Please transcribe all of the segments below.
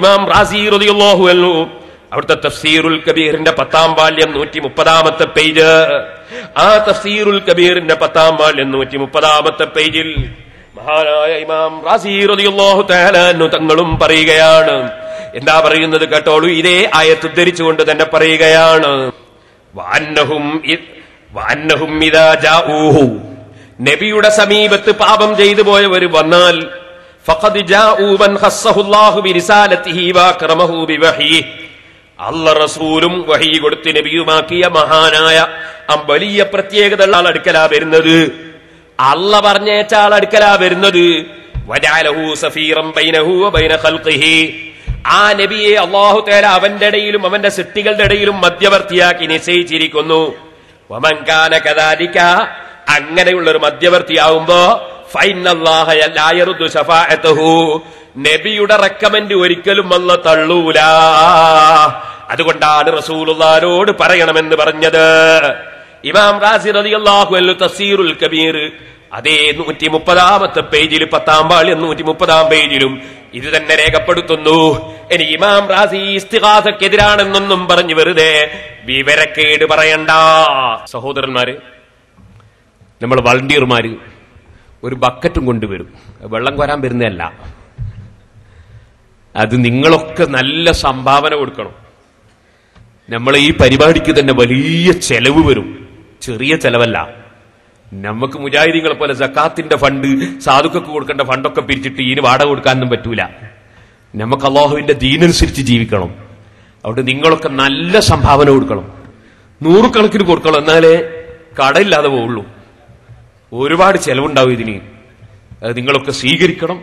ഇമാം റാസി അവിടുത്തെ തഫ്സീറുൽ കബീറിന്റെ പത്താം ബാല്യം നൂറ്റി മുപ്പതാമത്തെ പേജ്. ആ തഫ്സീറുൽ കബീറിന്റെ പത്താം ബാല്യം നൂറ്റി മുപ്പതാമത്തെ പേജിൽ മഹാനായ ഇമാം റാസി റളിയല്ലാഹു തആല തങ്ങളും പറയുകയാണ്. എന്താ പറയുന്നത് കേട്ടോളൂ? ഇതേ ആയത്ത് ഉദ്ധരിച്ചുകൊണ്ട് തന്നെ പറയുകയാണ്. വാന്നഹും നബിയുടെ സമീപത്ത് പാപം ചെയ്തു പോയവർ വന്നാൽ റസൂലും മഹാനായ വലിയ പ്രത്യേകത ഉള്ള അടുക്കലാ വരുന്നത്. അല്ല പറഞ്ഞേച്ച ആൾ അടുക്കലാ വരുന്നത്. ആ നബിയെ അള്ളാഹു തേര അവന്റെ ഇടയിലും അവന്റെ സൃഷ്ടികളുടെ ഇടയിലും മധ്യവർത്തിയാക്കി നിശ്ചയിച്ചിരിക്കുന്നു. അങ്ങനെയുള്ള ഒരു മധ്യവർത്തിയാവുമ്പോ നബിയുടെ റെക്കമെന്റ് ഒരിക്കലും അല്ല തള്ളൂല. അതുകൊണ്ടാണ് റസൂലുള്ളാരോട് പറയണമെന്ന് പറഞ്ഞത്. ഇമാം റാസി റളിയല്ലാഹു അൻഹു തഫ്സീറുൽ കബീർ. അതേ നൂറ്റി മുപ്പതാമത്തെ പേജിൽ പത്താം പാളി നൂറ്റി മുപ്പതാം പേജിലും ഇത് തന്നെ രേഖപ്പെടുത്തുന്നു. ഇനി ഇമാം റാസി ഇസ്തിഹാസക്കെതിരാണെന്നൊന്നും പറഞ്ഞു വെറുതെ വിവരക്കേട് പറയണ്ട. സഹോദരന്മാര് നമ്മൾ വളണ്ടിയർമാര് ഒരു ബക്കറ്റും കൊണ്ടുവരും. വെള്ളം കോരാൻ വരുന്നതല്ല. അത് നിങ്ങളൊക്കെ നല്ല സംഭാവന കൊടുക്കണം. നമ്മൾ ഈ പരിപാടിക്ക് തന്നെ വലിയ ചെലവ് വരും. ചെറിയ ചെലവല്ല. നമുക്ക് മുജാഹിദികളെ പോലെ ജക്കാത്തിന്റെ ഫണ്ട് സാധുക്കൾക്ക് കൊടുക്കേണ്ട ഫണ്ടൊക്കെ പിരിച്ചിട്ട് ഇതിന് വാടക കൊടുക്കാനൊന്നും പറ്റൂല. നമുക്ക് അള്ളാഹുവിന്റെ ദീനനുസരിച്ച് ജീവിക്കണം. അതുകൊണ്ട് നിങ്ങളൊക്കെ നല്ല സംഭാവന കൊടുക്കണം. നൂറുകണക്കിന് കൊടുക്കണം. എന്നാലേ കടയില്ലാതെ പോവുള്ളൂ. ഒരുപാട് ചെലവുണ്ടാവും ഇതിന്. അത് നിങ്ങളൊക്കെ സ്വീകരിക്കണം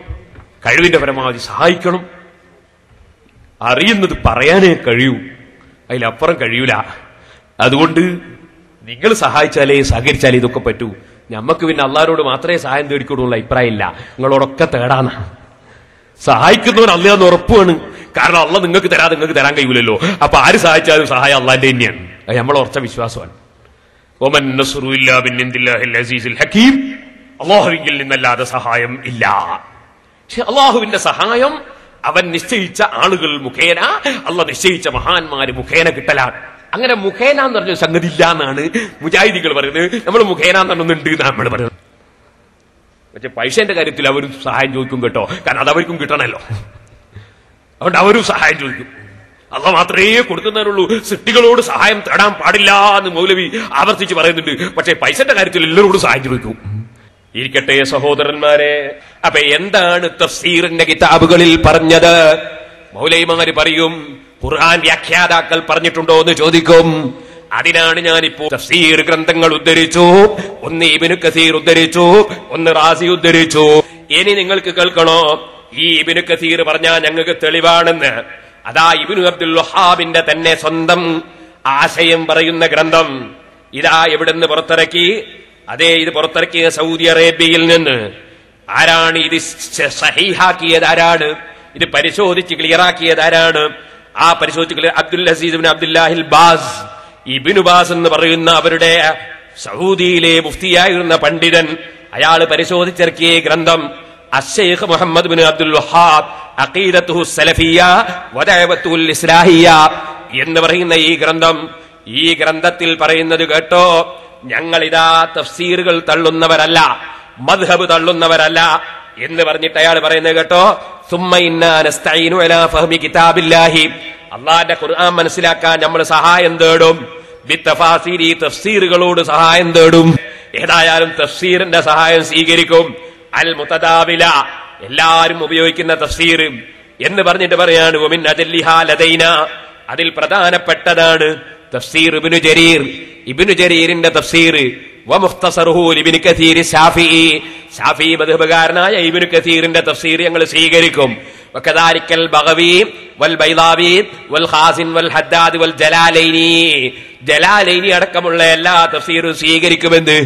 കഴിവിന്റെ പരമാവധി സഹായിക്കണം. അറിയുന്നത് പറയാനേ കഴിയൂ. അതിലപ്പുറം കഴിയൂല. അതുകൊണ്ട് നിങ്ങൾ സഹായിച്ചാലേ സഹകരിച്ചാലേ ഇതൊക്കെ പറ്റൂ. ഞമ്മക്ക് പിന്നെ അള്ളാരോട് മാത്രമേ സഹായം തേടിക്കൊടുള്ള അഭിപ്രായമില്ല. നിങ്ങളോടൊക്കെ തേടാന്ന. സഹായിക്കുന്നവൻ അല്ലയെന്ന് ഉറപ്പാണ്. കാരണം അള്ള നിങ്ങൾക്ക് തരാതെ നിങ്ങൾക്ക് തരാൻ കഴിയൂലല്ലോ. അപ്പൊ ആര് സഹായിച്ചാലും സഹായം അള്ളാന്റെ തന്നെയാണ്. അത് നമ്മളെ ഉറച്ച വിശ്വാസമാണ്. അള്ളാഹുവിങ്കിൽ നിന്നല്ലാതെ സഹായം ഇല്ല. പക്ഷെ അള്ളാഹുവിന്റെ സഹായം അവൻ നിശ്ചയിച്ച ആളുകൾ മുഖേന അള്ള നിശ്ചയിച്ച മഹാന്മാര് മുഖേന കിട്ടലാണ്. അങ്ങനെ മുഖേന എന്ന് പറഞ്ഞ സംഗതി ഇല്ല എന്നാണ് മുജാഹിദികൾ പറയുന്നത്. നമ്മൾ മുഖേന എന്ന് എന്നുണ്ട് നമ്മൾ പറയുന്നത്. പക്ഷെ പൈസന്റെ കാര്യത്തിൽ അവരും സഹായം ചോദിക്കും കേട്ടോ. കാരണം അത് അവർക്കും കിട്ടണമല്ലോ അതുകൊണ്ട് അവരും സഹായം ചോദിക്കും. അല്ല മാത്രമേ കൊടുക്കുന്നതിനുള്ളൂ. സൃഷ്ടികളോട് സഹായം തേടാൻ പാടില്ല എന്ന് മൗലവി ആവർത്തിച്ച് പറയുന്നുണ്ട്. പക്ഷേ പൈസന്റെ കാര്യത്തിൽ എല്ലാവരോടും സഹായം ചോദിക്കും. ഇരിക്കട്ടെ സഹോദരന്മാരെ അപ്പൊ എന്താണ് തഫ്സീറിന്റെ കിതാബുകളിൽ പറഞ്ഞത്? മൗലൈമാര് പറയും ഖുർആൻ വ്യാഖ്യാതാക്കൾ പറഞ്ഞിട്ടുണ്ടോ എന്ന് ചോദിക്കും. അതിനാണ് ഞാനിപ്പോ തഫ്സീർ ഗ്രന്ഥങ്ങൾ ഉദ്ധരിച്ചു ഒന്ന് ഇബിനു കസീർ ഉദ്ധരിച്ചു ഒന്ന് റാസി ഉദ്ധരിച്ചു. ഇനി നിങ്ങൾക്ക് കേൾക്കണോ? ഈ ഇബിനു കസീർ പറഞ്ഞാൽ ഞങ്ങൾക്ക് തെളിവാണെന്ന്. അതാ ഇബിനു അബ്ദുൽ വഹാബിന്റെ തന്നെ സ്വന്തം ആശയം പറയുന്ന ഗ്രന്ഥം. ഇതാ എവിടുന്ന് പുറത്തിറക്കി? അതേ ഇത് പുറത്തിറക്കിയ സൗദി അറേബ്യയിൽ നിന്ന്. ആരാണ് ഇത് സഹിഹാക്കിയത് ആരാണ്? ഇത് പരിശോധിച്ച് ക്ലിയറാക്കിയത് ആരാണ്? ആ പരിശോധിച്ച് അബ്ദുൽ അസീസ് അബ്ദുല്ലാഹിൽ ബാസ് ഇബിനു ബാസ് എന്ന് പറയുന്ന അവരുടെ സൗദിയിലെ മുഫ്തിയായിരുന്ന പണ്ഡിതൻ അയാൾ പരിശോധിച്ചിറക്കിയ ഗ്രന്ഥം അഷേഖ് മുഹമ്മദ് ബിൻ അബ്ദുൽ വഹാബ് എന്ന് പറയുന്ന ഈ ഗ്രന്ഥം ഈ ഗ്രന്ഥത്തിൽ പറയുന്നത് കേട്ടോ ഞങ്ങൾ ഇതാ തഫ്സീറുകൾ തള്ളുന്നവരല്ല മദ്ഹബ് തള്ളുന്നവരല്ല എന്ന് പറഞ്ഞിട്ട് അയാൾ പറയുന്നത് കേട്ടോ കിതാബില്ലാഹി. അള്ളാന്റെ ഖുർആൻ മനസ്സിലാക്കാൻ നമ്മൾ സഹായം തേടും തഫ്സീറുകളോട് സഹായം തേടും. ഏതായാലും തഫ്സീറിന്റെ സഹായം സ്വീകരിക്കും. അൽ മുതദാവില എല്ലാരും ഉപയോഗിക്കുന്ന തഫ്സീർ എന്ന് പറഞ്ഞിട്ട് പറയാണ് ഒമിൻ അജല്ലിഹാ ലദൈന അതിൽ പ്രധാനപ്പെട്ടതാണ് തഫ്സീർ ഇബ്നു ജരീർ ഇബ്നു ജരീറിന്റെ തഫ്സീർ വമുഖ്തസറുഹു ലിബ്നു കസീർ ശാഫിഈ ശാഫിഈ മദ്ഹബുകാരനായ ഇബ്നു കസീറിന്റെ തഫ്സീർ ഞങ്ങൾ സ്വീകരിക്കും وكذلك البغوي والبيضاوي والخازن والحداد والجلاليني ജലാലൈനി അടക്കമുള്ള എല്ലാ തഫ്സീറും സ്വീകരിക്കുമെന്ന്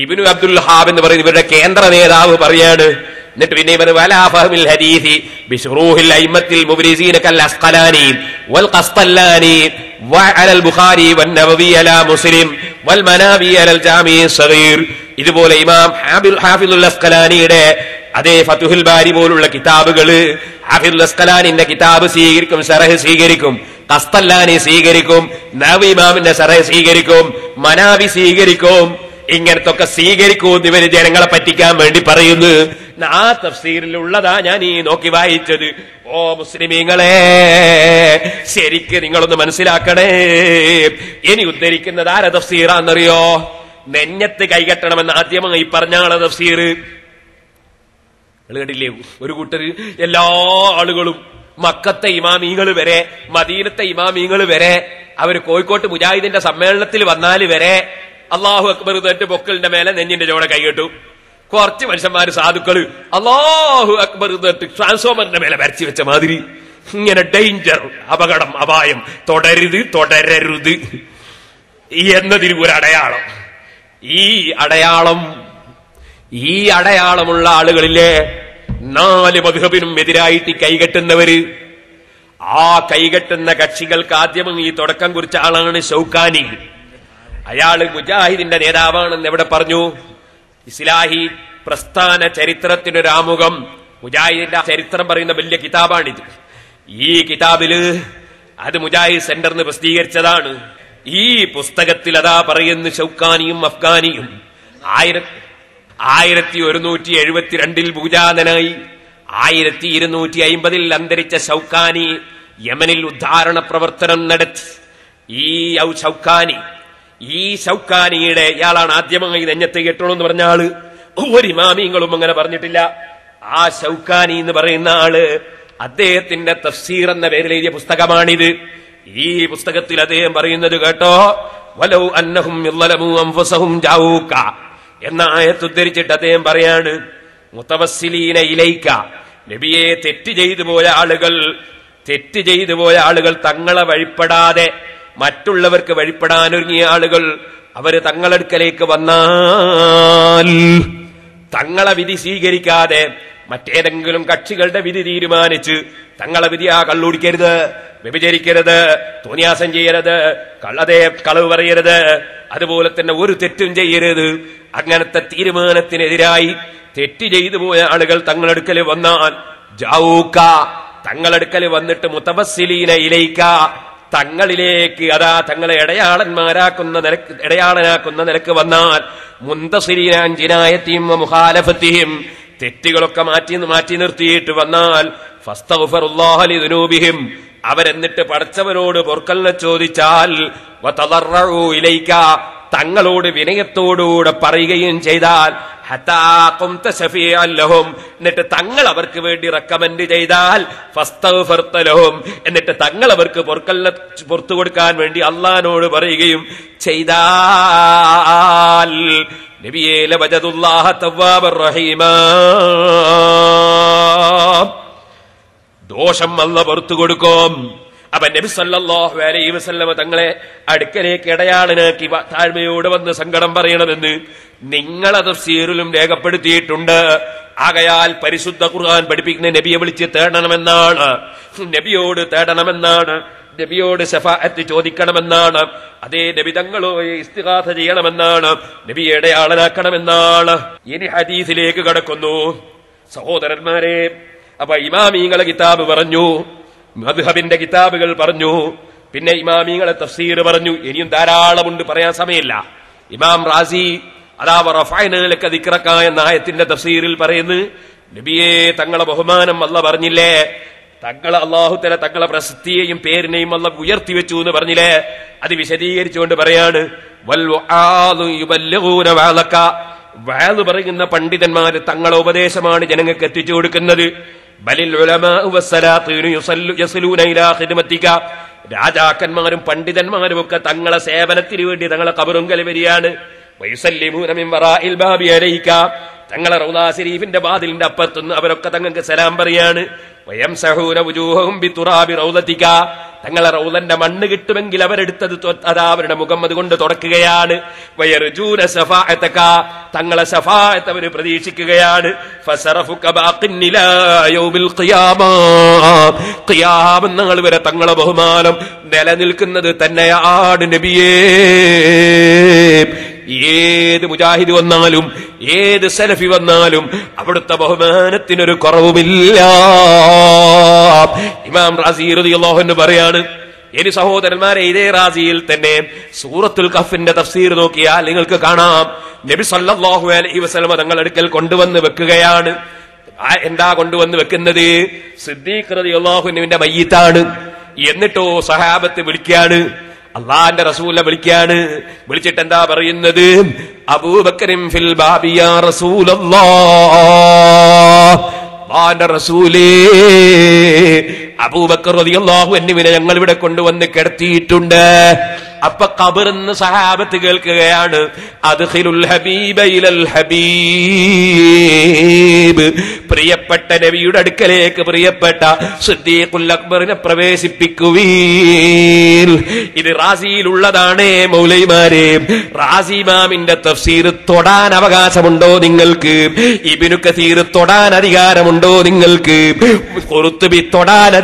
ഇബ്നു അബ്ദുൽ ഹാബ് എന്ന് പറയുന്ന ഇവരുടെ കേന്ദ്ര നേതാവ് പറയാണ് എന്നിട്ട് പിന്നെ ഇവർ വലാ ഫഹ്മിൽ ഹദീസി ബിശുറൂഹിൽ അയിമ്മത്തിൽ മുബ്രിസീന കൽ അസ്ഖലാനി വൽ ഖസ്തല്ലാനി وعلى البخاري والنووي على مسلم والمناوي على الجامع الصغير ഇതുപോലെ ഇമാം ഹാബിൽ ഹാഫിദുൽ അസ്കലാനിയുടെ അതേ ഫതുഹുൽ ബാരി പോലുള്ള കിതാബുകള് ഹാഫിദുൽ അസ്കലാനിന്റെ കിതാബ് സ്വീകരിക്കും ഷറഹ് സ്വീകരിക്കും കസ്തല്ലാനി സ്വീകരിക്കും നവീമാമിന്റെ ഷറഹ് സ്വീകരിക്കും മനാവി സ്വീകരിക്കും ഇങ്ങനത്തെ ഒക്കെ സ്വീകരിക്കും ഇവർ ജനങ്ങളെ പറ്റിക്കാൻ വേണ്ടി പറയുന്നു. ആ തഫ്സീറിലുള്ളതാ ഞാൻ ഈ നോക്കി വായിച്ചത്. ഓ മുസ്ലിമീങ്ങളെ ശരിക്ക് നിങ്ങളൊന്ന് മനസ്സിലാക്കണേ. ഇനി ഉദ്ധരിക്കുന്നത് ആര തഫ്സീറാന്നറിയോ? നെഞ്ഞത്ത് കൈകെട്ടണമെന്ന് ആദ്യമായി പറഞ്ഞാണ് തഫ്സീർ. കണ്ടില്ലേ ഒരു കൂട്ടര് എല്ലാ ആളുകളും മക്കത്തെ ഇമാമീങ്ങൾ വരെ മദീനത്തെ ഇമാമീങ്ങൾ വരെ അവർ കോഴിക്കോട്ട് മുജാഹിദിന്റെ സമ്മേളനത്തിൽ വന്നാൽ വരെ അള്ളാഹു അക്ബർ തട്ട് പൊക്കലിന്റെ മേലെ നെഞ്ഞിന്റെ ചോടെ കൈകെട്ടു കുറച്ച് മനുഷ്യന്മാര് സാധുക്കൾ അള്ളാഹു അക്ബർ തട്ട് ട്രാൻസ്ഫോമറിന്റെ മേലെ വരച്ചു വെച്ച മാതിരി. ഇങ്ങനെ ഡേഞ്ചർ അപകടം അപായം തുടരുത് തുടരരുത്. എന്നതിന് ഒരു അടയാളം. ഈ അടയാളം ഈ അടയാളമുള്ള ആളുകളിലെ നാല് മധുഹബിനും എതിരായിട്ട് കൈകെട്ടുന്നവര്. ആ കൈകെട്ടുന്ന കക്ഷികൾക്ക് ആദ്യം ഈ തുടക്കം കുറിച്ച ആളാണ് ഷൗക്കാനി. അയാൾ മുജാഹിദിന്റെ നേതാവാണെന്ന് എവിടെ പറഞ്ഞു? ഇസ്ലാഹി പ്രസ്ഥാന ചരിത്രത്തിനൊരു ആമുഖം. മുജാഹിദിന്റെ ചരിത്രം പറയുന്ന വലിയ കിതാബാണിത്. ഈ കിതാബിൽ അത് മുജാഹിദ് സെന്ററിന് പ്രസിദ്ധീകരിച്ചതാണ്. ഈ പുസ്തകത്തിൽ അതാ പറയുന്ന ഷൗക്കാനിയും അഫ്ഗാനിയും. ആയിരത്തി ഒരുന്നൂറ്റി എഴുപത്തിരണ്ടിൽ ഭൂജാതനായി. ആയിരത്തി ഇരുന്നൂറ്റി അയിമ്പതിൽ അന്തരിച്ച ഷൗക്കാനി യമനിൽ ഉദ്ധാരണ പ്രവർത്തനം നടത്തി. ഈ ഷൗക്കാനി ഈ ഷൗക്കാനിയുടെ ഇയാളാണ് ആദ്യമായി നെഞ്ഞത്തെ കെട്ടണമെന്ന് പറഞ്ഞ ആൾ. ഒരു ഇമാമിങ്ങളും അങ്ങനെ പറഞ്ഞിട്ടില്ല. ആ ഷൗക്കാനി എന്ന് പറയുന്ന ആൾ അദ്ദേഹത്തിന്റെ തഫ്സീർ എന്ന പേരിൽ എഴുതിയ പുസ്തകമാണിത്. ഈ പുസ്തകത്തിൽ അദ്ദേഹം പറയുന്നത് കേട്ടോ വലൗ അന്നഹും എന്ന ആയത്തുദ്ധരിച്ചിട്ട് അദ്ദേഹം പറയാണ് മുത്തവസ്സിലീന ഇലൈക്ക നബിയെ തെറ്റ് ചെയ്തു പോയ ആളുകൾ തെറ്റ് ചെയ്തു പോയ ആളുകൾ തങ്ങളെ വഴിപ്പെടാതെ മറ്റുള്ളവർക്ക് വഴിപ്പെടാനൊരുങ്ങിയ ആളുകൾ അവർ തങ്ങളടുക്കലേക്ക് വന്നാൽ തങ്ങളെ വിധി സ്വീകരിക്കാതെ മറ്റേതെങ്കിലും കക്ഷികളുടെ വിധി തീരുമാനിച്ച് തങ്ങളെ വിധി ആ കള്ളുടിക്കരുത് വ്യഭിചരിക്കരുത് തോന്നിയാസം ചെയ്യരുത് കള്ളതേ കളവ് പറയരുത് അതുപോലെ തന്നെ ഒരു തെറ്റും ചെയ്യരുത്. അങ്ങനത്തെ തീരുമാനത്തിനെതിരായി തെറ്റ് ചെയ്തു പോയ ആളുകൾ തങ്ങളെടുക്കൽ വന്നാൽ ജാവൂക്ക തങ്ങളെടുക്കൽ വന്നിട്ട് മുത്തവസ്സിലീന ഇലയിക്ക തങ്ങളിലേക്ക് അതാ തങ്ങളെ ഇടയാളന്മാരാക്കുന്ന നിലയ്ക്ക് ഇടയാളനാക്കുന്ന നിലയ്ക്ക് വന്നാൽ മുന്തസിരീനാഞ്ചിനായത്തിയും മുഖാലഫത്തിയും തെറ്റുകളൊക്കെ മാറ്റി മാറ്റി നിർത്തിയിട്ട് വന്നാൽ ഫസ്തഗ്ഫിറുല്ലാഹി ദുനൂബിഹിം അവരെന്നിട്ട് പഠിച്ചവരോട് പൊർക്കലിനെ ചോദിച്ചാൽ തങ്ങളോട് വിനയത്തോടുകൂടെ പറയുകയും ചെയ്താൽ എന്നിട്ട് തങ്ങൾ അവർക്ക് വേണ്ടി റെക്കമെൻഡ് ചെയ്താൽ എന്നിട്ട് തങ്ങൾ അവർക്ക് പൊറക്കല്ല പുറത്തു കൊടുക്കാൻ വേണ്ടി അള്ളഹാനോട് പറയുകയും ചെയ്താൽ ദോഷം അല്ല പുറത്തു കൊടുക്കും. അപ്പൊ നബി സല്ലല്ലാഹു അലൈഹി വസല്ലമ തങ്ങളെ അടുക്കലേക്ക് ഇടയാളനാക്കി താഴ്മയോട് താഴ്മയോടെ വന്ന് സങ്കടം പറയണമെന്ന് നിങ്ങളത് സീറിലും രേഖപ്പെടുത്തിയിട്ടുണ്ട്. ആകയാൽ പരിശുദ്ധ ഖുർആൻ പഠിപ്പിക്കുന്ന നബിയെ വിളിച്ച് തേടണമെന്നാണ്. നബിയോട് തേടണമെന്നാണ്. നബിയോട് ഷഫാഅത്ത് ചോദിക്കണമെന്നാണ്. അതേ നബി തങ്ങളോ ഇസ്തികാഥ ചെയ്യണമെന്നാണ്. നബിയെ ഇടയാളനാക്കണമെന്നാണ്. ഇനി ഹദീസിലേക്ക് കടക്കുന്നു. സഹോദരന്മാരെ അപ്പൊ ഇമാമീങ്ങളെ കിതാബ് പറഞ്ഞു മദ്ഹബിന്റെ കിതാബുകൾ പറഞ്ഞു. പിന്നെ ഇമാമിങ്ങളെ തഫ്സീർ പറഞ്ഞു. ഇനിയും ധാരാളമുണ്ട് പറയാൻ സമയമില്ല. ഇമാം റാസി അതാവ റഫൈനലൊക്കെ ദിക്രക്ക എന്ന ആയത്തിന്റെ തഫ്സീറിൽ പറയുന്നു. നബിയെ തങ്ങളെ ബഹുമാനം അല്ല പറഞ്ഞില്ലേ? തങ്ങളെ അള്ളാഹുത്തല തങ്ങളെ പ്രസിദ്ധിയെയും പേരിനെയും അല്ല ഉയർത്തി വെച്ചു എന്ന് പറഞ്ഞില്ലേ? അത് വിശദീകരിച്ചുകൊണ്ട് പറയാണ്. വാൽ പറയുന്ന പണ്ഡിതന്മാര് തങ്ങളെ ഉപദേശമാണ് ജനങ്ങൾക്ക് എത്തിച്ചു കൊടുക്കുന്നത്. രാജാക്കന്മാരും പണ്ഡിതന്മാരും ഒക്കെ തങ്ങളെ സേവനത്തിന് വേണ്ടി തങ്ങളെ കബറും വരികയാണ് തങ്ങളെ റൗദാ ശരീഫിന്റെ വാതിലിന്റെ അപ്പുറത്തുനിന്ന് അവരൊക്കെ തങ്ങൾക്ക് സലാം പറയാണ്. വയം വയംസഹൂന ബി തുറാബി റൗദത്തിക്ക തങ്ങളെ റൗദന്റെ മണ്ണ് കിട്ടുമെങ്കിൽ അവരെടുത്തത് അതാ അവരുടെ മുഖം അതുകൊണ്ട് തുടക്കുകയാണ്. വയർജൂന ശഫാഅതക. തങ്ങളെ ശഫാഅത്ത് അവർ പ്രതീക്ഷിക്കുകയാണ്. നാൾ വരെ തങ്ങളെ ബഹുമാനം നിലനിൽക്കുന്നത് തന്നെയാണ് നബിയേ. ഏത് മുജാഹിദ് വന്നാലും ഏത് സലഫി വന്നാലും അവിടുത്തെ ബഹുമാനത്തിനൊരു കുറവുമില്ല. ഇമാം റാസി റളിയല്ലാഹു അൻഹു പറയാണ് ഇനി സഹോദരന്മാരെ ഇതേ റാസിയിൽ തന്നെ സൂറത്തുൽ കഫിന്റെ തഫ്സീർ നോക്കിയാൽ നിങ്ങൾക്ക് കാണാം. നബി സല്ലാഹു അലൈഹി വസ്ലമ തങ്ങൾ അടുക്കൽ കൊണ്ടുവന്ന് വെക്കുകയാണ്. എന്താ കൊണ്ടുവന്ന് വെക്കുന്നത്? സിദ്ദീഖ് റതി അള്ളാഹുനുവിന്റെ മയ്യത്താണ്. എന്നിട്ടോ സഹാബത്ത് വിളിക്കാണ് അള്ളാന്റെ റസൂല വിളിക്കാണ്. വിളിച്ചിട്ട് എന്താ പറയുന്നത്? അബൂബക്കറിം ഫിൽ ബാബിയ അള്ളാന്റെ റസൂലേ അബൂബക്കർ ഞങ്ങൾ ഇവിടെ കൊണ്ടുവന്ന് കിടത്തിയിട്ടുണ്ട്. അപ്പൊ കബറിന്ന് സഹാബത്ത് കേൾക്കുകയാണ് അത് ഹബീബ്. പ്രിയപ്പെട്ട നബിയുടെ അടുക്കലേക്ക് പ്രിയപ്പെട്ട സിദ്ദീഖുൽ അക്ബറിനെ പ്രവേശിപ്പിക്കുവീൽ ഇത് റാസിയിലുള്ളതാണ് മൗലൈമാരെ. റാസിമാമിന്റെ തഫ്സീർ തൊടാൻ അവകാശമുണ്ടോ നിങ്ങൾക്ക്? ഇബിനു കസീർ തൊടാൻ അധികാരമുണ്ടോ നിങ്ങൾക്ക്? കൊറുത്തുബി തൊടാൻ